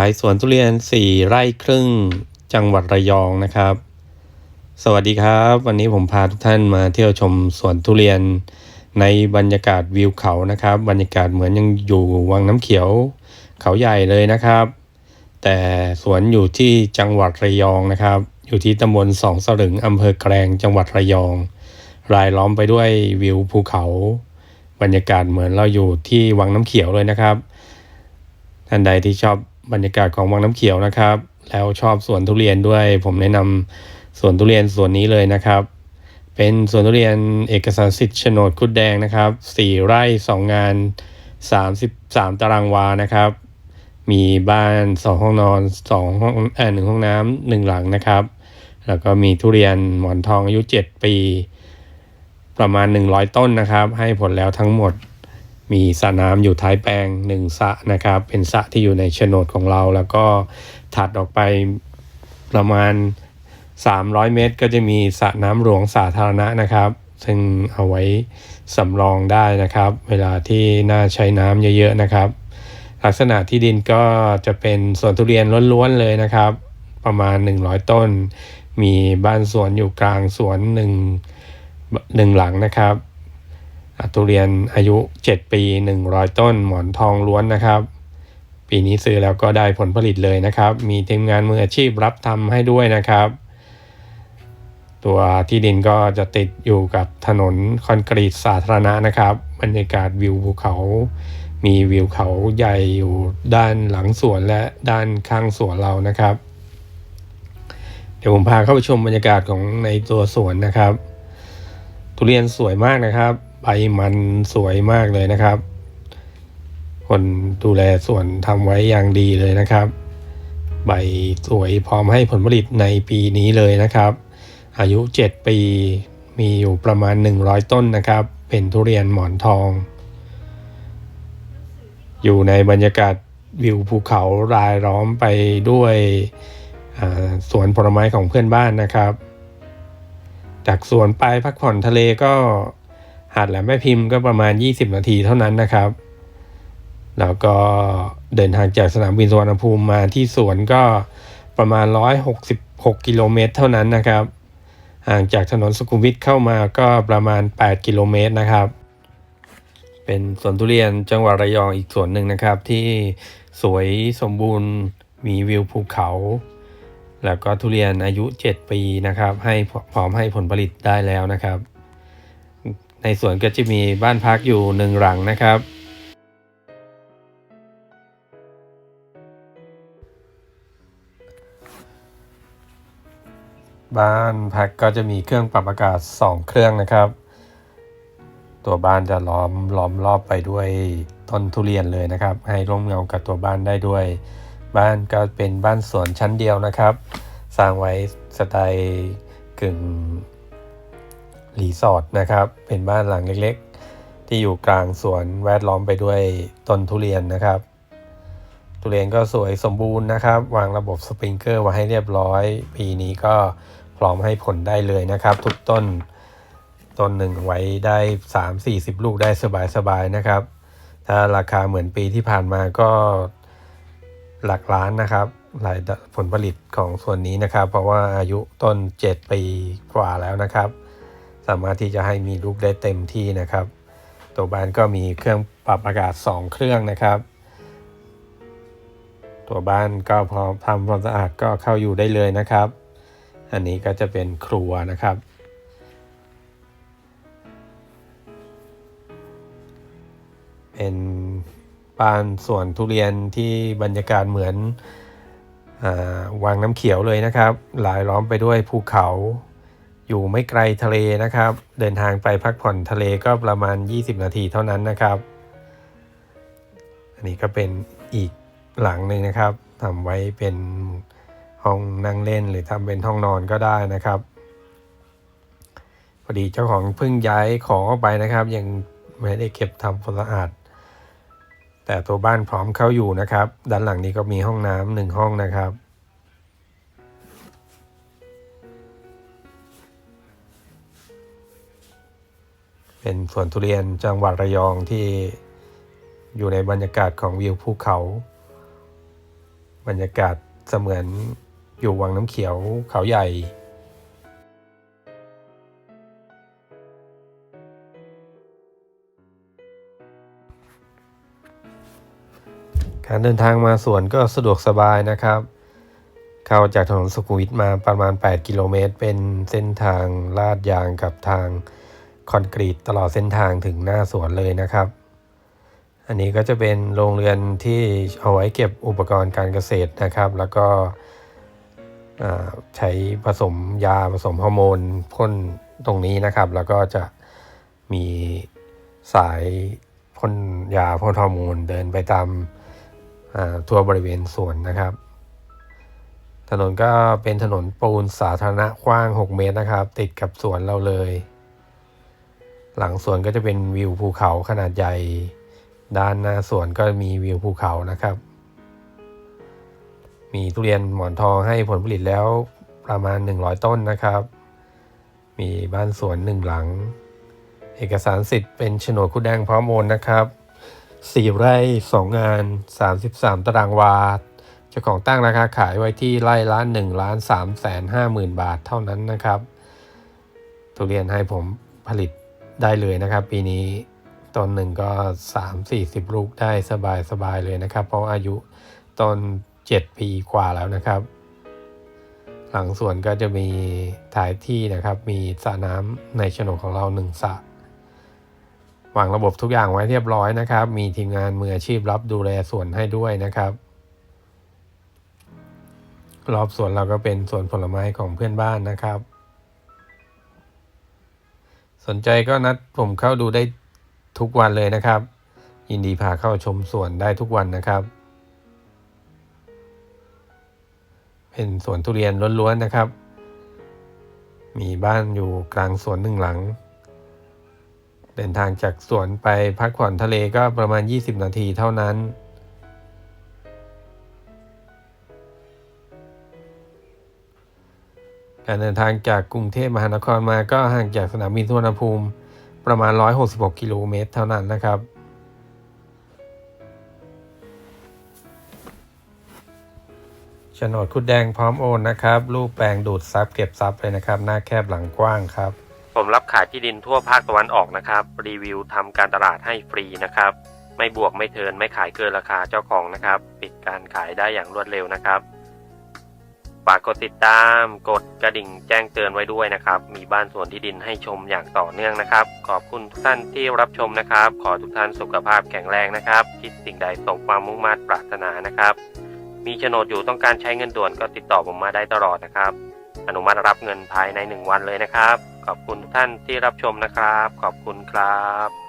ายสวนทุเรียน 4 ไร่ครึ่งจังหวัดระยองนะครับ สวัสดีครับ วันนี้ผมพาทุกท่านมาเที่ยวชมสวนทุเรียนในบรรยากาศวิวเขานะครับ บรรยากาศเหมือนยังอยู่วังน้ำเขียวเขาใหญ่เลยนะครับ แต่สวนอยู่ที่จังหวัดระยองนะครับ อยู่ที่ตำบลสองสลึงอำเภอแกลงจังหวัดระยอง รายล้อมไปด้วยวิวภูเขา บรรยากาศเหมือนเราอยู่ที่วังน้ำเขียวเลยนะครับท่านใดที่ชอบ บรรยากาศของวังน้ำเขียวนะครับ แล้วชอบสวนทุเรียนด้วย ผมแนะนำสวนทุเรียนสวนนี้เลยนะครับ เป็นสวนทุเรียนเอกสารสิทธิ์โฉนดคุดแดงนะครับ4ไร่2งาน 33 ตารางวานะครับ มีบ้าน 2 ห้องนอน2ห้องเอ่อหนึ่งห้องน้ำหนึ่งหลังนะครับ แล้วก็มีทุเรียนหมอนทองอายุ 7 ปี ประมาณ 100 ต้นนะครับ ให้ผลแล้วทั้งหมด มีสระน้ำอยู่ท้ายแปลงหนึ่งสระนะครับ เป็นสระที่อยู่ในโฉนดของเรา แล้วก็ถัดออกไปประมาณ 300 เมตร ก็จะมีสระน้ำหลวงสาธารณะนะครับ ซึ่งเอาไว้สำรองได้นะครับ เวลาที่น่าใช้น้ำเยอะๆนะครับ ลักษณะที่ดินก็จะเป็นสวนทุเรียนล้วนๆเลยนะครับ ประมาณ 100 ต้น มีบ้านสวนอยู่กลางสวนหนึ่งหนึ่งหลังนะครับ ทุเรียนอายุ 7 ปี 100 ต้นหมอนทองล้วนนะครับ ปีนี้ซื้อแล้วก็ได้ผลผลิตเลยนะครับ มีทีมงานมืออาชีพรับทำให้ด้วยนะครับ ตัวที่ดินก็จะติดอยู่กับถนนคอนกรีตสาธารณะนะครับบรรยากาศวิวภูเขา มีวิวเขาใหญ่อยู่ด้านหลังสวนและด้านข้างสวนเรานะครับ เดี๋ยวผมพาเข้าไปชมบรรยากาศของในตัวสวนนะครับ ทุเรียนสวยมากนะครับ ใบมันสวยมากเลยนะครับ คนดูแลสวนทำไว้อย่างดีเลยนะครับ ใบสวยพร้อมให้ผลผลิตในปีนี้เลยนะครับ อายุ 7 ปีมีอยู่ประมาณ 100 ต้นนะครับ เป็นทุเรียนหมอนทอง อยู่ในบรรยากาศวิวภูเขารายล้อมไปด้วยสวนผลไม้ของเพื่อนบ้านนะครับ จากสวนไปพักผ่อนทะเลก็ หาดแหลมแม่พิมพ์ก็ประมาณ 20 นาทีเท่านั้นนะครับ แล้วก็เดินทางจากสนามบินสุวรรณภูมิมาที่สวนก็ประมาณ 166 กิโลเมตรเท่านั้นนะครับ ห่างจากถนนสุขุมวิทเข้ามาก็ประมาณ 8 กิโลเมตรนะครับ เป็นสวนทุเรียนจังหวัดระยองอีกสวนหนึ่งนะครับ ที่สวยสมบูรณ์มีวิวภูเขา แล้วก็ทุเรียนอายุ 7 ปีนะครับ ให้พร้อมให้ผลผลิตได้แล้วนะครับ ในสวนก็จะมีบ้านพักอยู่หนึ่งหลังนะครับ บ้านพักก็จะมีเครื่องปรับอากาศ 2 เครื่องนะครับ ตัวบ้านจะล้อมล้อมรอบไปด้วยต้นทุเรียนเลยนะครับ ให้ร่มเงากับตัวบ้านได้ด้วย บ้านก็เป็นบ้านสวนชั้นเดียวนะครับ สร้างไว้สไตล์กึ่ง รีสอร์ทนะครับ เป็นบ้านหลังเล็กๆ ที่อยู่กลางสวนแวดล้อมไปด้วยต้นทุเรียนนะครับ ทุเรียนก็สวยสมบูรณ์นะครับ วางระบบสปริงเกอร์ไว้ให้เรียบร้อย ปีนี้ก็พร้อมให้ผลได้เลยนะครับ ทุกต้นต้นหนึ่งไว้ได้ 3-40 ลูกได้สบายๆนะครับ ถ้าราคาเหมือนปีที่ผ่านมาก็หลักล้านนะครับหลายผลผลิตของส่วนนี้นะครับ เพราะว่าอายุต้น 7 ปีกว่าแล้วนะครับ สามารถที่จะให้มีลูกได้เต็มที่นะครับ ตัวบ้านก็มีเครื่องปรับอากาศ 2 เครื่องนะครับ ตัวบ้านก็พอทำความสะอาดก็เข้าอยู่ได้เลยนะครับ อันนี้ก็จะเป็นครัวนะครับ เป็นบ้านสวนทุเรียนที่บรรยากาศเหมือนอาวังน้ำเขียวเลยนะครับ หลายล้อมไปด้วยภูเขา อยู่ไม่ไกลทะเลนะครับ เดินทางไปพักผ่อนทะเลก็ประมาณ 20 นาทีเท่านั้นนะครับ อันนี้ก็เป็นอีกหลังหนึ่งนะครับทำไว้เป็นห้องนั่งเล่นหรือทำเป็นห้องนอนก็ได้นะครับพอดีเจ้าของเพิ่งย้ายของออกไปนะครับ ยังไม่ได้เก็บทำความสะอาด แต่ตัวบ้านพร้อมเข้าอยู่นะครับ ด้านหลังนี้ก็มีห้องน้ำหนึ่งห้องนะครับ เป็นสวนทุเรียนจังหวัดระยองที่อยู่ในบรรยากาศของวิวภูเขาบบรรยากาศเสมือนอยู่วังน้ำเขียวเขาใหญ่ การเดินทางมาสวนก็สะดวกสบายนะครับ เข้าจากถนนสุขุมวิทมาประมาณ 8 กิโลเมตร เป็นเส้นทางลาดยางกับทาง คอนกรีตตลอดเส้นทางถึงหน้าสวนเลยนะครับ อันนี้ก็จะเป็นโรงเรือนที่เอาไว้เก็บอุปกรณ์การเกษตรนะครับ แล้วก็ใช้ผสมยาผสมฮอร์โมนพ่นตรงนี้นะครับ แล้วก็จะมีสายพ่นยาพ่นฮอร์โมนเดินไปตามาทั่วบริเวณสวนนะครับ ถนนก็เป็นถนนปูนสาธารณะกว้าง 6 เมตรนะครับ ติดกับสวนเราเลย หลังสวนก็จะเป็นวิวภูเขาขนาดใหญ่ ด้านหน้าสวนก็มีวิวภูเขานะครับ มีทุเรียนหมอนทองให้ผลผลิตแล้วประมาณ 100 ต้นนะครับ มีบ้านสวนหนึ่งหลัง เอกสารสิทธิ์เป็นโฉนดคุดแดงพร้อมโอนนะครับ4ไร่2งาน 33 ตารางวาเจ้าของตั้งราคาขายไว้ที่ไร่ละ1ล้าน3แสน5หมื่นบาทเท่านั้นนะครับ ทุเรียนให้ผมผลิต ได้เลยนะครับ ปีนี้ต้นหนึ่งก็ 3 40 ลูกได้สบายสบายเลยนะครับ เพราะอายุต้น 7 ปีกว่าแล้วนะครับ หลังสวนก็จะมีถ่ายที่นะครับ มีสระน้ำในโฉนดของเราหนึ่งสระวางระบบทุกอย่างไว้เรียบร้อยนะครับ มีทีมงานมืออาชีพรับดูแลสวนให้ด้วยนะครับ รอบสวนเราก็เป็นสวนผลไม้ของเพื่อนบ้านนะครับ สนใจก็นัดผมเข้าดูได้ทุกวันเลยนะครับ ยินดีพาเข้าชมสวนได้ทุกวันนะครับ เป็นสวนทุเรียนล้วนๆนะครับ มีบ้านอยู่กลางสวนหนึ่งหลัง เดินทางจากสวนไปพักผ่อนทะเลก็ประมาณ 20 นาทีเท่านั้น การเดินทางจากกรุงเทพมหานครมาก็ห่างจากสนามบินสุวรรณภูมิประมาณ 166 กิโลเมตรเท่านั้นนะครับ โฉนดคุดแดงพร้อมโอนนะครับ รูปแปลงดูดซับเก็บซับเลยนะครับ หน้าแคบหลังกว้างครับ ผมรับขายที่ดินทั่วภาคตะวันออกนะครับ รีวิวทำการตลาดให้ฟรีนะครับ ไม่บวกไม่เทินไม่ขายเกินราคาเจ้าของนะครับ ปิดการขายได้อย่างรวดเร็วนะครับ ฝากกดติดตาม กดกระดิ่งแจ้งเตือนไว้ด้วยนะครับ มีบ้านสวนที่ดินให้ชมอย่างต่อเนื่องนะครับ ขอบคุณทุกท่านที่รับชมนะครับ ขอทุกท่านสุขภาพแข็งแรงนะครับ คิดสิ่งใดสมความมุ่งมั่นปรารถนานะครับ มีโฉนดอยู่ต้องการใช้เงินด่วนก็ติดต่อผมมาได้ตลอดนะครับ อนุมัติรับเงินภายใน 1 วันเลยนะครับ ขอบคุณทุกท่านที่รับชมนะครับ ขอบคุณครับ